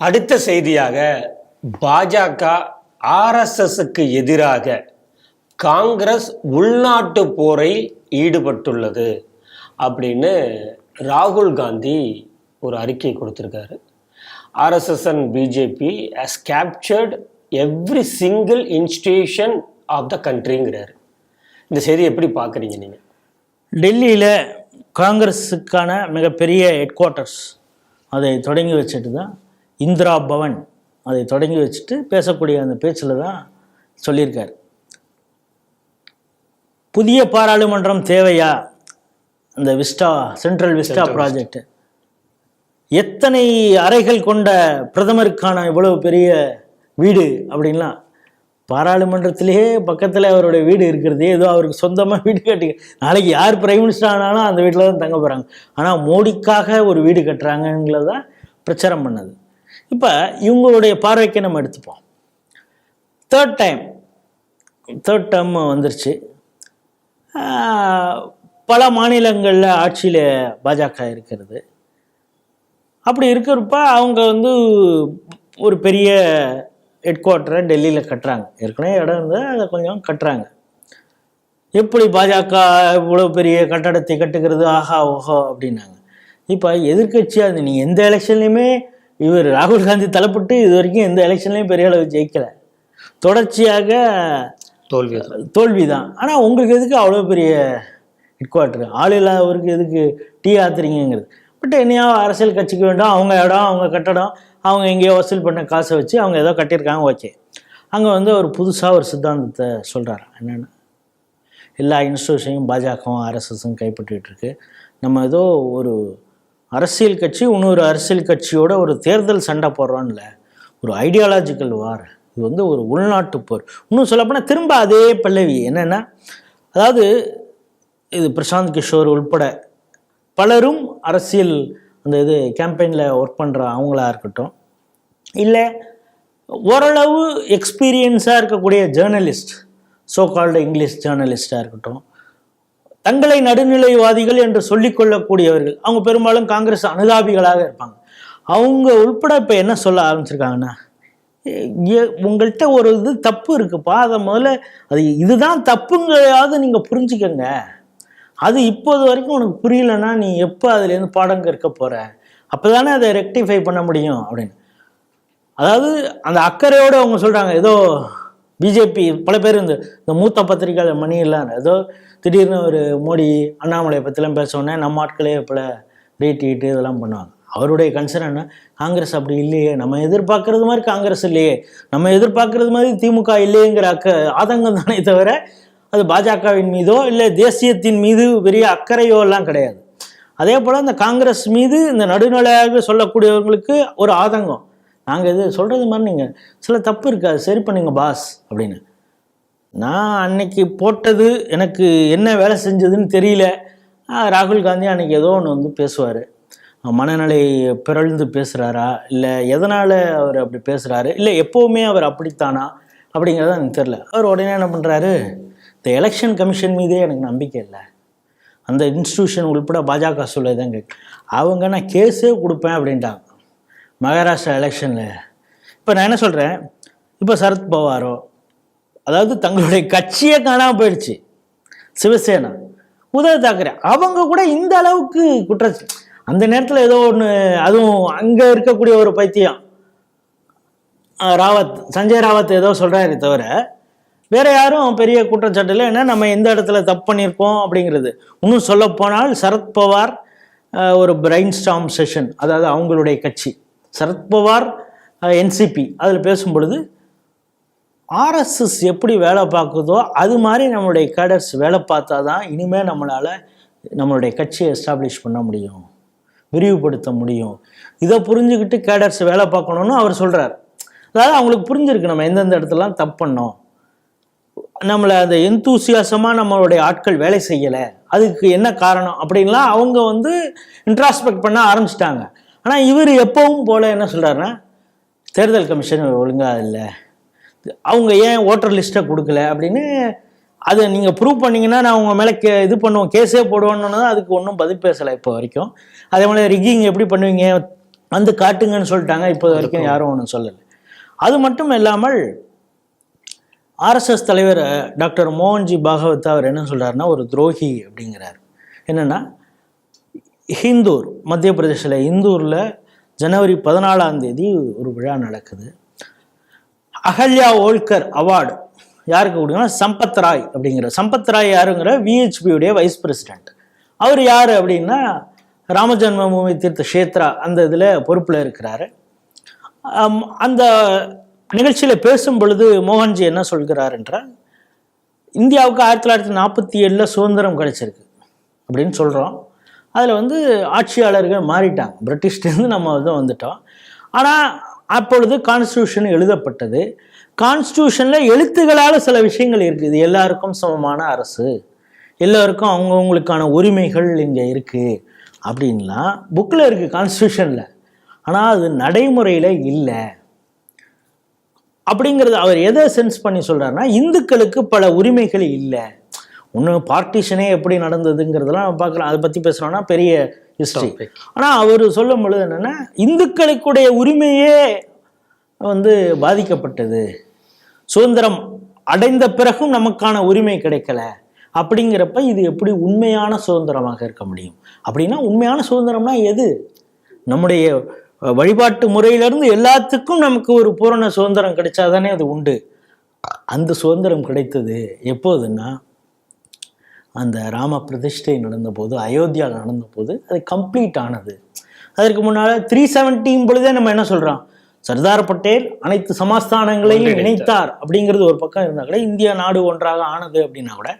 அடுத்த செய்தியாக பாஜக ஆர்எஸ்எஸ்க்கு எதிராக காங்கிரஸ் உள்நாட்டு போரில் ஈடுபட்டுள்ளது அப்படின்னு ராகுல் காந்தி ஒரு அறிக்கை கொடுத்துருக்காரு. RSS and BJP has captured every single institution of the கண்ட்ரிங்கிறாரு இந்த செய்தி எப்படி பார்க்குறீங்க நீங்கள் டெல்லியில் காங்கிரஸுக்கான மிகப்பெரிய ஹெட் குவார்ட்டர்ஸ் அதை தொடங்கி வச்சுட்டு தான் இந்திரா பவன் அதை தொடங்கி வச்சுட்டு பேசக்கூடிய அந்த பேச்சில் தான் சொல்லியிருக்கார். புதிய பாராளுமன்றம் தேவையா? அந்த விஸ்டா சென்ட்ரல் விஸ்டா ப்ராஜெக்ட் எத்தனை அறைகள் கொண்ட பிரதமருக்கான இவ்வளவு பெரிய வீடு அப்படின்லாம். பாராளுமன்றத்திலேயே பக்கத்தில் அவருடைய வீடு இருக்கிறது ஏதோ அவருக்கு சொந்தமாக வீடு கட்டி நாளைக்கு யார் பிரைம் மினிஸ்டர் ஆனாலும் அந்த வீட்டில் தான் தங்க போகிறாங்க ஆனால் மோடிக்காக ஒரு வீடு கட்டுறாங்கங்கிறத பிரச்சாரம் பண்ணது. இப்போ இவங்களுடைய பார்வைக்கு நம்ம எடுத்துப்போம். தேர்ட் டைம் தேர்ட் டேர்ம் வந்துருச்சு. பல மாநிலங்களில் ஆட்சியில் பாஜக இருக்கிறது. அப்படி இருக்கிறப்ப அவங்க வந்து ஒரு பெரிய ஹெட் குவார்ட்டரை டெல்லியில் கட்டுறாங்க. ஏற்கனவே இடம் இருந்தால் அதை கொஞ்சம் கட்டுறாங்க. எப்படி பாஜக இவ்வளோ பெரிய கட்டடத்தை கட்டுக்கிறது ஆஹா ஓஹோ அப்படின்னாங்க. இப்போ எதிர்க்கட்சியாக அது நீங்கள் எந்த எலெக்ஷன்லையுமே இவர் ராகுல் காந்தி தலைப்பட்டு இது வரைக்கும் எந்த எலெக்ஷன்லையும் பெரிய அளவு ஜெயிக்கலை. தொடர்ச்சியாக தோல்வி. தோல்வி தான் ஆனால் உங்களுக்கு எதுக்கு அவ்வளோ பெரிய ஹெட் குவார்ட்டர் ஆள் இல்லாதவருக்கு எதுக்கு டீ ஆத்துறீங்கிறது பட் என்னையா அரசியல் கட்சிக்கு வேண்டாம் அவங்க இடம் அவங்க கட்டடம் அவங்க எங்கேயோ வசூல் பண்ண காசை வச்சு அவங்க ஏதோ கட்டியிருக்காங்க ஓகே. அங்கே வந்து ஒரு புதுசாக ஒரு சித்தாந்தத்தை சொல்கிறாரு என்னென்னா? எல்லா இன்ஸ்டியூஷனையும் பாஜகவும் ஆர்எஸ்எஸும் கைப்பற்றிட்டு இருக்கு. நம்ம ஏதோ ஒரு அரசியல் கட்சி இன்னொரு அரசியல் கட்சியோட ஒரு தேர்தல் சண்டை போடுறோம்ல ஒரு ஐடியாலஜிக்கல் வார் இது வந்து ஒரு உள்நாட்டு போர். இன்னும் சொல்லப்போனால் திரும்ப அதே பல்லவி. என்னென்னா அதாவது இது பிரசாந்த் கிஷோர் உள்பட பலரும் அரசியல் அந்த இது கேம்பெயினில் ஒர்க் பண்ணுற அவங்களா இருக்கட்டும். இல்லை ஓரளவு எக்ஸ்பீரியன்ஸாக இருக்கக்கூடிய ஜேர்னலிஸ்ட் சோ கால்டு இங்கிலீஷ் ஜேர்னலிஸ்டாக இருக்கட்டும். தங்களை நடுநிலைவாதிகள் என்று சொல்லிக்கொள்ளக்கூடியவர்கள் அவங்க பெரும்பாலும் காங்கிரஸ் அனுதாபிகளாக இருப்பாங்க. அவங்க உள்பட இப்போ என்ன சொல்ல ஆரம்பிச்சிருக்காங்கன்னா உங்கள்கிட்ட ஒரு இது தப்பு இருக்குப்பா. அதை முதல்ல அது இதுதான் தப்புங்கிறதையாவது நீங்கள் புரிஞ்சுக்கங்க. அது இப்போது வரைக்கும் உனக்கு புரியலன்னா நீ எப்போ அதுலேருந்து பாடம் கற்க போகிற அப்போ தானே அதை ரெக்டிஃபை பண்ண முடியும். அப்படின்னு. அதாவது அந்த அக்கறையோடு அவங்க சொல்கிறாங்க ஏதோ பிஜேபி பல பேர் இந்த இந்த மூத்த பத்திரிகையாளர் மணியெல்லாம் ஏதோ திடீர்னு ஒரு மோடி அண்ணாமலை பற்றிலாம் பேச நம்ம ஆட்களே பல ரேட்டிட்டு இதெல்லாம் பண்ணுவாங்க. அவருடைய கன்சர்ன் என்ன? காங்கிரஸ் அப்படி இல்லையே. நம்ம எதிர்பார்க்கறது மாதிரி காங்கிரஸ் இல்லையே. நம்ம எதிர்பார்க்கறது மாதிரி திமுக இல்லையேங்கிற அக்க ஆதங்கம் தானே தவிர அது பாஜகவின் மீதோ இல்லை தேசியத்தின் மீது பெரிய அக்கறையோ எல்லாம் கிடையாது. அதே போல் இந்த காங்கிரஸ் மீது இந்த நடுநிலையாக சொல்லக்கூடியவங்களுக்கு ஒரு ஆதங்கம். நாங்கள் இது சொல்கிறது மாதிரி நீங்கள் சில தப்பு இருக்காது சரி பண்ணுங்க பாஸ் அப்படின்னு. நான் அன்னைக்கு போட்டது எனக்கு என்ன வேலை செஞ்சதுன்னு தெரியல. ராகுல் காந்தி அன்னைக்கு ஏதோ ஒன்று வந்து பேசுவார். மனநிலை பிறழ்ந்து பேசுகிறாரா இல்லை எதனால் அவர் அப்படி பேசுகிறாரு இல்லை எப்போவுமே அவர் அப்படித்தானா? அப்படிங்கிறது எனக்கு தெரில அவர் உடனே என்ன பண்ணுறாரு இந்த எலெக்ஷன் கமிஷன் மீதே எனக்கு நம்பிக்கை இல்லை. அந்த இன்ஸ்டியூஷன் உள்பட பாஜக சொல்லதான் கேட்கு அவங்க நான் கேஸே கொடுப்பேன் அப்படின்ட்டாங்க. மகாராஷ்டிரா எலெக்ஷனில் இப்போ நான் என்ன சொல்கிறேன் இப்போ சரத் பவாரோ அதாவது தங்களுடைய கட்சியே காணாமல் போயிடுச்சு. சிவசேனா உத்தவ் தாக்கரே அவங்க கூட இந்த அளவுக்கு குற்ற அந்த நேரத்தில் ஏதோ ஒன்று அதுவும் அங்கே இருக்கக்கூடிய ஒரு பைத்தியம். ராவத் சஞ்சய் ராவத் ஏதோ சொல்கிறாரு தவிர வேற யாரும் பெரிய குற்றச்சாட்டில் என்ன ஏன்னா நம்ம எந்த இடத்துல தப்பு பண்ணியிருக்கோம் அப்படிங்கிறது. இன்னும் சொல்லப்போனால் சரத்பவார் ஒரு பிரைன் ஸ்டாம் செஷன் அதாவது அவங்களுடைய கட்சி. சரத்பவார் என்சிபி அதில் பேசும் பொழுது ஆர்எஸ்எஸ் எப்படி வேலை பார்க்குதோ அது மாதிரி நம்மளுடைய கேடர்ஸ் வேலை பார்த்தா தான் இனிமேல் நம்மளால் நம்மளுடைய கட்சியை எஸ்டாப்ளிஷ் பண்ண முடியும் விரிவுபடுத்த முடியும். இதை புரிஞ்சுக்கிட்டு கேடர்ஸ் வேலை பார்க்கணுன்னு அவர் சொல்கிறார் அதாவது அவங்களுக்கு புரிஞ்சிருக்கு நம்ம எந்தெந்த இடத்துலலாம் தப்பு பண்ணோம். நம்மளை அந்த எந்தூசியாசமாக நம்மளுடைய ஆட்கள் வேலை செய்யலை. அதுக்கு என்ன காரணம் அப்படின்லாம் அவங்க வந்து இன்ட்ராஸ்பெக்ட் பண்ண ஆரம்பிச்சிட்டாங்க. ஆனால் இவர் எப்பவும் போல என்ன சொல்கிறாருன்னா தேர்தல் கமிஷன் ஒழுங்காக இல்லை. அவங்க ஏன் ஓட்டர் லிஸ்ட்டை கொடுக்கல அப்படின்னு அதை நீங்கள் ப்ரூவ் பண்ணீங்கன்னா நான் உங்கள் மேலே கே இது பண்ணுவோம் கேஸே போடுவோன்னு தான் அதுக்கு ஒன்றும் பதில் பேசலை இப்போ வரைக்கும். அதே மாதிரி ரிக்கிங் எப்படி பண்ணுவீங்க வந்து காட்டுங்கன்னு சொல்லிட்டாங்க இப்போ வரைக்கும் யாரும் ஒன்றும் சொல்லலை. அது மட்டும் இல்லாமல் ஆர்எஸ்எஸ் தலைவர் டாக்டர் மோகன்ஜி பாகவத் அவர் என்ன சொல்றாருன்னா ஒரு துரோகி அப்படிங்கிறார். என்னன்னா ஹிந்தூர் மத்திய பிரதேசில் இந்தூரில் ஜனவரி பதினாலாம் தேதி ஒரு விழா நடக்குது. அகல்யா ஓல்கர் அவார்டு. யாருக்கு கொடுங்கன்னா சம்பத் ராய் அப்படிங்கிற சம்பத் ராய் யாருங்கிற விஹெச்பியுடைய வைஸ் பிரசிடென்ட் அவர் யார் அப்படின்னா ராமஜன்மபூமி தீர்த்த கஷேத்ரா அந்த இதில் பொறுப்பில் இருக்கிறாரு. அந்த நிகழ்ச்சியில் பேசும் பொழுது மோகன்ஜி என்ன சொல்கிறார் என்றால் இந்தியாவுக்கு ஆயிரத்தி தொள்ளாயிரத்தி நாற்பத்தி ஏழில் சுதந்திரம் கிடைச்சிருக்கு அப்படின்னு சொல்கிறோம் அதில் வந்து ஆட்சியாளர்கள் மாறிட்டாங்க. பிரிட்டிஷ்லேருந்து நம்ம வந்து வந்துட்டோம். ஆனால் அப்பொழுது கான்ஸ்டியூஷன் எழுதப்பட்டது. கான்ஸ்டியூஷனில் எழுத்துக்களால் சில விஷயங்கள் இருக்குது எல்லாருக்கும் சமமான அரசு. எல்லோருக்கும் அவங்கவுங்களுக்கான உரிமைகள் இங்கே இருக்குது அப்படின்லாம் புக்கில் இருக்குது கான்ஸ்டியூஷனில் ஆனால் அது நடைமுறையில் இல்லை. அப்படிங்கிறது அவர் எதை சென்ஸ் பண்ணி சொல்கிறாருன்னா இந்துக்களுக்கு பல உரிமைகள் இல்லை. ஒன்று பார்ட்டிஷனே எப்படி நடந்ததுங்கிறதெல்லாம் நம்ம பார்க்கலாம். அதை பற்றி பேசுகிறோம்னா பெரிய ஹிஸ்ட்ரி. ஆனால் அவர் சொல்லும் பொழுது என்னென்னா இந்துக்களுக்குடைய உரிமையே வந்து பாதிக்கப்பட்டது. சுதந்திரம் அடைந்த பிறகும் நமக்கான உரிமை கிடைக்கல. அப்படிங்கிறப்ப இது எப்படி உண்மையான சுதந்திரமாக இருக்க முடியும்? அப்படின்னா உண்மையான சுதந்திரம்னா எது? நம்முடைய வழிபாட்டு முறையிலிருந்து எல்லாத்துக்கும் நமக்கு ஒரு பூரண சுதந்திரம் கிடைச்சாதானே அது உண்டு. அந்த சுதந்திரம் கிடைத்தது எப்போதுன்னா அந்த ராம பிரதிஷ்டை நடந்தபோது அயோத்தியா நடந்தபோது அது கம்ப்ளீட் ஆனது. அதற்கு முன்னால் த்ரீ செவன்டீன் பொழுதே நம்ம என்ன சொல்கிறோம் சர்தார் பட்டேல் அனைத்து சமஸ்தானங்களையும் இணைத்தார் அப்படிங்கிறது ஒரு பக்கம் இருந்தால் கூட இந்தியா நாடு ஒன்றாக ஆனது அப்படின்னா கூட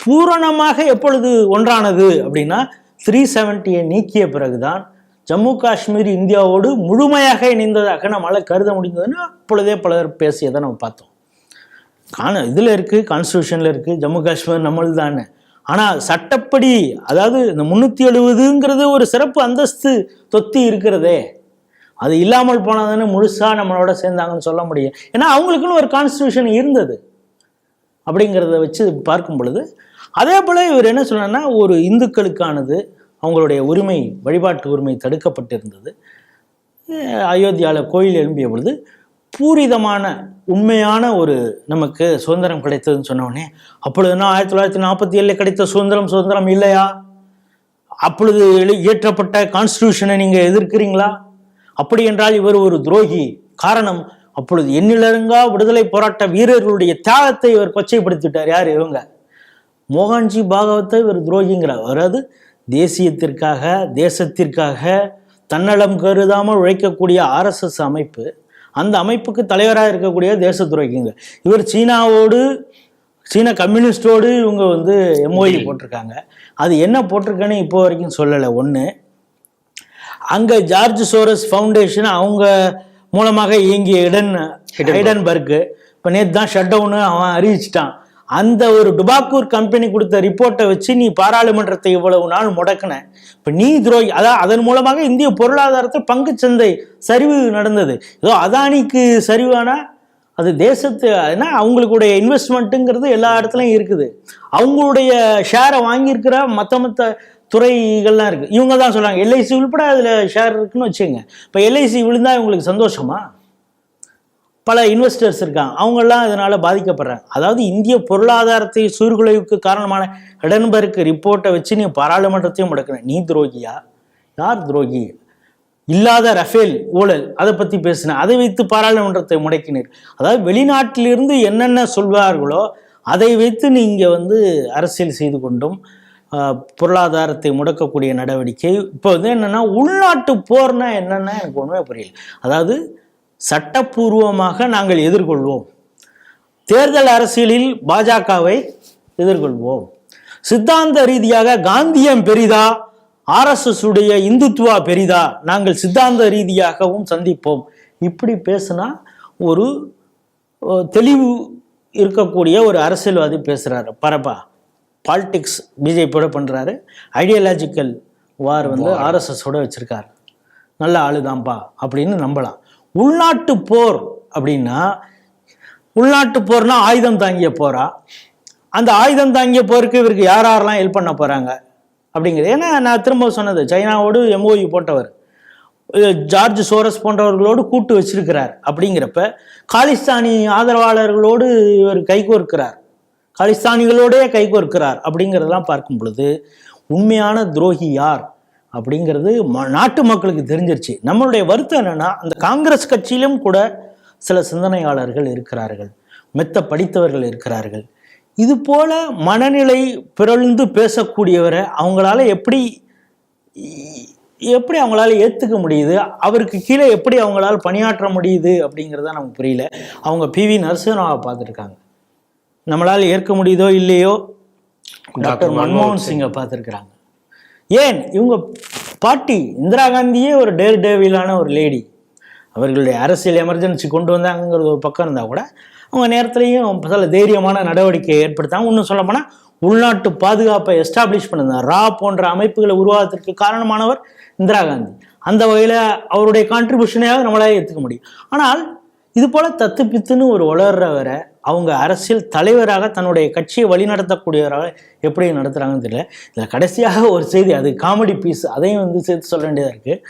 பூரணமாக எப்பொழுது ஒன்றானது அப்படின்னா த்ரீ செவன்ட்டியை நீக்கிய பிறகுதான் ஜம்மு காஷ்மீர் இந்தியாவோடு முழுமையாக இணைந்ததாக நம்மளால் கருத முடிந்ததுன்னு அப்பொழுதே பலர் பேசியதை நம்ம பார்த்தோம். காண இதில் இருக்குது கான்ஸ்டியூஷனில் இருக்குது ஜம்மு காஷ்மீர் நம்மளது தானே ஆனால் சட்டப்படி அதாவது இந்த முந்நூற்றி எழுபதுங்கிறது ஒரு சிறப்பு அந்தஸ்து தொத்தி இருக்கிறதே. அது இல்லாமல் போனதுன்னு முழுசாக நம்மளோட சேர்ந்தாங்கன்னு சொல்ல முடியும். ஏன்னா அவங்களுக்குன்னு ஒரு கான்ஸ்டியூஷன் இருந்தது. அப்படிங்கிறத வச்சு பார்க்கும் பொழுது அதே போல் இவர் என்ன சொன்னார்னா ஒரு இந்துக்களுக்கானது அவங்களுடைய உரிமை வழிபாட்டு உரிமை தடுக்கப்பட்டிருந்தது. அயோத்தியாவில் கோயில் எழும்பிய பொழுது பூரிதமான உண்மையான ஒரு நமக்கு சுதந்திரம் கிடைத்ததுன்னு சொன்னோடனே அப்பொழுதுனா ஆயிரத்தி தொள்ளாயிரத்தி நாற்பத்தி ஏழில் கிடைத்த சுதந்திரம் சுதந்திரம் இல்லையா? அப்பொழுது இயற்றப்பட்ட கான்ஸ்டியூஷனை நீங்கள் எதிர்க்கிறீங்களா? அப்படி என்றால் இவர் ஒரு துரோகி. காரணம் அப்பொழுது எண்ணிலருங்கா விடுதலை போராட்ட வீரர்களுடைய தியாகத்தை இவர் கொச்சைப்படுத்திட்டார் யார் இவங்க? மோகன்ஜி பாகவத்தை இவர் துரோகிங்கிறார். அதாவது தேசியத்திற்காக தேசத்திற்காக தன்னலம் கருதாமல் உழைக்கக்கூடிய ஆர்எஸ்எஸ் அமைப்பு அந்த அமைப்புக்கு தலைவராக இருக்கக்கூடிய தேச துரோகிங்க இவர் சீனாவோடு சீன கம்யூனிஸ்டோடு இவங்க வந்து எம்ஓஇ போட்டிருக்காங்க. அது என்ன போட்டிருக்கேன்னு இப்போ வரைக்கும் சொல்லலை. ஒன்று அங்கே ஜார்ஜ் சோரஸ் ஃபவுண்டேஷன் அவங்க மூலமாக இயங்கிய இடன் ஹைடன்பர்க். இப்போ நேற்று தான் ஷட் டவுனு அவன் அறிவிச்சிட்டான். அந்த ஒரு டுபாக்கூர் கம்பெனி கொடுத்த ரிப்போர்ட்டை வச்சு நீ பாராளுமன்றத்தை இவ்வளவு நாள் முடக்கின. இப்போ நீ துரோகி அதான் அதன் மூலமாக இந்திய பொருளாதாரத்தில் பங்குச்சந்தை சரிவு நடந்தது. ஏதோ அதானிக்கு சரிவானா அது தேசத்து ஏன்னா அவங்களுடைய இன்வெஸ்ட்மெண்ட்டுங்கிறது எல்லா இடத்துலையும் இருக்குது. அவங்களுடைய ஷேரை வாங்கியிருக்கிற மற்ற மற்ற துறைகள்லாம் இருக்குது இவங்க தான் சொல்கிறாங்க எல்ஐசி உள்பட அதில் ஷேர் இருக்குன்னு வச்சுங்க இப்போ எல்ஐசி விழுந்தா இவங்களுக்கு சந்தோஷமா? பல இன்வெஸ்டர்ஸ் இருக்காங்க. அவங்கெல்லாம் இதனால் பாதிக்கப்படுறாங்க. அதாவது இந்திய பொருளாதாரத்தை சீர்குலைவுக்கு காரணமான ஹிடன்பர்க் ரிப்போர்ட்டை வச்சு நீ பாராளுமன்றத்தையும் முடக்கின. நீ துரோகியா? யார் துரோகி? இல்லாத ரஃபேல் ஊழல் அதை பற்றி பேசினேன் அதை வைத்து பாராளுமன்றத்தை முடக்கினீர். அதாவது வெளிநாட்டிலிருந்து என்னென்ன சொல்வார்களோ அதை வைத்து நீங்கள் வந்து அரசியல் செய்து கொண்டும் பொருளாதாரத்தை முடக்கக்கூடிய நடவடிக்கை. இப்போ வந்து என்னென்னா உள்நாட்டு போர்னால் என்னென்னா எனக்கு ஒன்றுமே புரியல. அதாவது சட்டப்பூர்வமாக நாங்கள் எதிர்கொள்வோம். தேர்தல் அரசியலில் பாஜகவை எதிர்கொள்வோம். சித்தாந்த ரீதியாக காந்தியம் பெரிதா ஆர்எஸ்எஸ் உடைய இந்துத்துவா பெரிதா நாங்கள் சித்தாந்த ரீதியாகவும் சந்திப்போம். இப்படி பேசினா ஒரு தெளிவு இருக்கக்கூடிய ஒரு அரசியல்வாதி பேசுறாரு. பரப்பா பாலிடிக்ஸ் பிஜேபியோட பண்றாரு. ஐடியாலஜிக்கல் வார் வந்து ஆர்எஸ்எஸோட வச்சிருக்காரு. நல்ல ஆளுதான்ப்பா அப்படின்னு நம்பலாம். உள்நாட்டு போர் அப்படின்னா உள்நாட்டு போர்னா ஆயுதம் தாங்கிய போரா? அந்த ஆயுதம் தாங்கிய போருக்கு இவருக்கு யார் யாரெல்லாம் ஹெல்ப் பண்ண போறாங்க? அப்படிங்கிறது. ஏன்னா நான் திரும்ப சொன்னது சைனாவோடு எம்ஓயு போட்டவர். ஜார்ஜ் சோரஸ் போன்றவர்களோடு கூட்டு வச்சிருக்கிறார் அப்படிங்கிறப்ப காலிஸ்தானி ஆதரவாளர்களோடு இவர் கைகோர்க்கிறார் காலிஸ்தானிகளோடே கைகோர்க்கிறார் அப்படிங்கிறதெல்லாம் பார்க்கும் பொழுது உண்மையான துரோகி யார்? அப்படிங்கிறது ம- நாட்டு மக்களுக்கு தெரிஞ்சிருச்சு. நம்மளுடைய வருத்தம் என்னன்னா அந்த காங்கிரஸ் கட்சியிலும் கூட சில சிந்தனையாளர்கள் இருக்கிறார்கள். மெத்த படித்தவர்கள் இருக்கிறார்கள். இது போல மனநிலை பிறழ்ந்து பேசக்கூடியவரை அவங்களால எப்படி எப்படி அவங்களால ஏற்றுக்க முடியுது? அவருக்கு கீழே எப்படி அவங்களால பணியாற்ற முடியுது? அப்படிங்கிறத நமக்கு புரியல. அவங்க பிவி நரசிம்மராவை பார்த்துருக்காங்க. நம்மளால் ஏற்க முடியுதோ இல்லையோ? டாக்டர் மன்மோகன் சிங்கை பார்த்துருக்குறாங்க. ஏன்? இவங்க பாட்டி இந்திரா காந்தியே ஒரு டேர் டேவிலான ஒரு லேடி அவர்களுடைய அரசியல் எமர்ஜென்சி கொண்டு வந்தாங்கிறது ஒரு பக்கம் இருந்தால் கூட அவங்க நேரத்துலையும் சில தைரியமான நடவடிக்கையை ஏற்படுத்தாங்க இன்னும் சொல்லப்போனால் உள்நாட்டு பாதுகாப்பை எஸ்டாப்ளிஷ் பண்ணிருந்தார் ரா போன்ற அமைப்புகளை உருவாக்கத்திற்கு காரணமானவர் இந்திரா காந்தி. அந்த வகையில் அவருடைய கான்ட்ரிபியூஷனையாக நம்மளால் ஏற்றுக்க முடியும். ஆனால் இது போல் தத்து பித்துன்னு ஒரு வளர்றவரை அவங்க அரசியல் தலைவராக தன்னுடைய கட்சியை வழிநடத்தக்கூடியவராக எப்படி நடத்துகிறாங்கன்னு தெரியல. இதில் கடைசியாக ஒரு செய்தி அது காமெடி பீஸ் அதையும் வந்து சேர்த்து சொல்ல வேண்டியதாக இருக்குது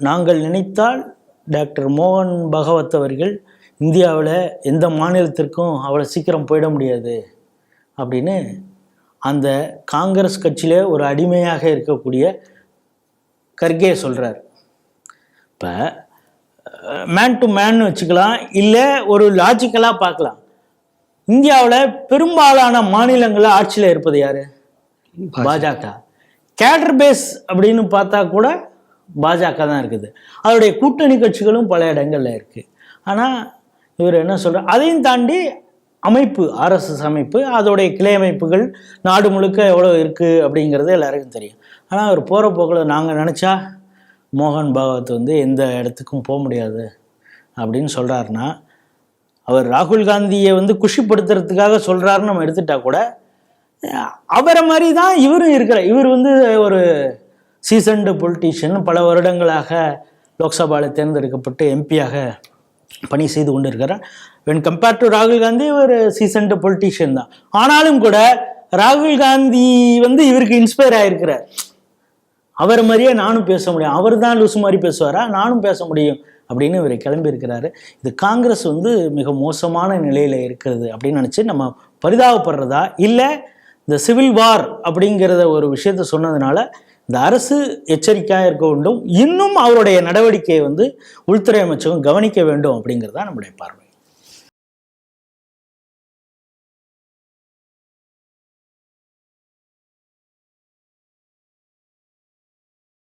நாங்கள் நினைத்தால் டாக்டர் மோகன் பகவத் அவர்கள் இந்தியாவில் எந்த மாநிலத்திற்கும் அவ்வளோ சீக்கிரம் போயிட முடியாது அப்படின்னு அந்த காங்கிரஸ் கட்சியில ஒரு அடிமையாக இருக்கக்கூடிய கர்கே சொல்கிறார் இப்போ மேன் டு மேன் வச்சுக்கலாம் இல்லை ஒரு லாஜிக்கலாக பார்க்கலாம். இந்தியாவில் பெரும்பாலான மாநிலங்களில் ஆட்சியில் இருப்பது யாரு? பாஜக. கேடர் பேஸ் அப்படின்னு பார்த்தா கூட பாஜக தான் இருக்குது. அதோடைய கூட்டணி கட்சிகளும் பல இடங்கள்ல இருக்கு. ஆனால் இவர் என்ன சொல்றார்? அதையும் தாண்டி அமைப்பு ஆர்எஸ்எஸ் அமைப்பு அதோடைய கிளை அமைப்புகள் நாடு முழுக்க எவ்வளோ இருக்குது அப்படிங்கிறது எல்லாருக்கும் தெரியும். ஆனால் அவர் போகிற போக்கில் நாங்கள் நினச்சா மோகன் பாகவத் வந்து எந்த இடத்துக்கும் போக முடியாது அப்படின்னு சொல்கிறாருன்னா அவர் ராகுல் காந்தியை வந்து குஷிப்படுத்துறதுக்காக சொல்கிறாருன்னு நம்ம எடுத்துட்டா கூட அவரை மாதிரி தான் இவரும் இருக்கிறார் இவர் வந்து ஒரு சீசன்டு பொலிட்டீஷியன் பல வருடங்களாக லோக்சபாவில் தேர்ந்தெடுக்கப்பட்டு எம்பியாக பணி செய்து கொண்டு இருக்கிறார் வென் கம்பேர்ட் டு ராகுல் காந்தி ஒரு சீசன்டு பொலிட்டீஷியன் தான். ஆனாலும் கூட ராகுல் காந்தி வந்து இவருக்கு இன்ஸ்பயர் ஆயிருக்கிறார். அவர் மாதிரியே நானும் பேச முடியும். அவர் தான் லூசு மாதிரி பேசுவாரா? நானும் பேச முடியும். அப்படின்னு இவர் கிளம்பியிருக்கிறாரு. இது காங்கிரஸ் வந்து மிக மோசமான நிலையில் இருக்கிறது அப்படின்னு நினச்சி நம்ம பரிதாபப்படுறதா? இல்லை இந்த சிவில் வார் அப்படிங்கிறத ஒரு விஷயத்த சொன்னதுனால இந்த அரசு எச்சரிக்கையாக இருக்க வேண்டும். இன்னும் அவருடைய நடவடிக்கையை வந்து உள்துறை அமைச்சகம் கவனிக்க வேண்டும் அப்படிங்கிறது தான் நம்முடைய பார்வை.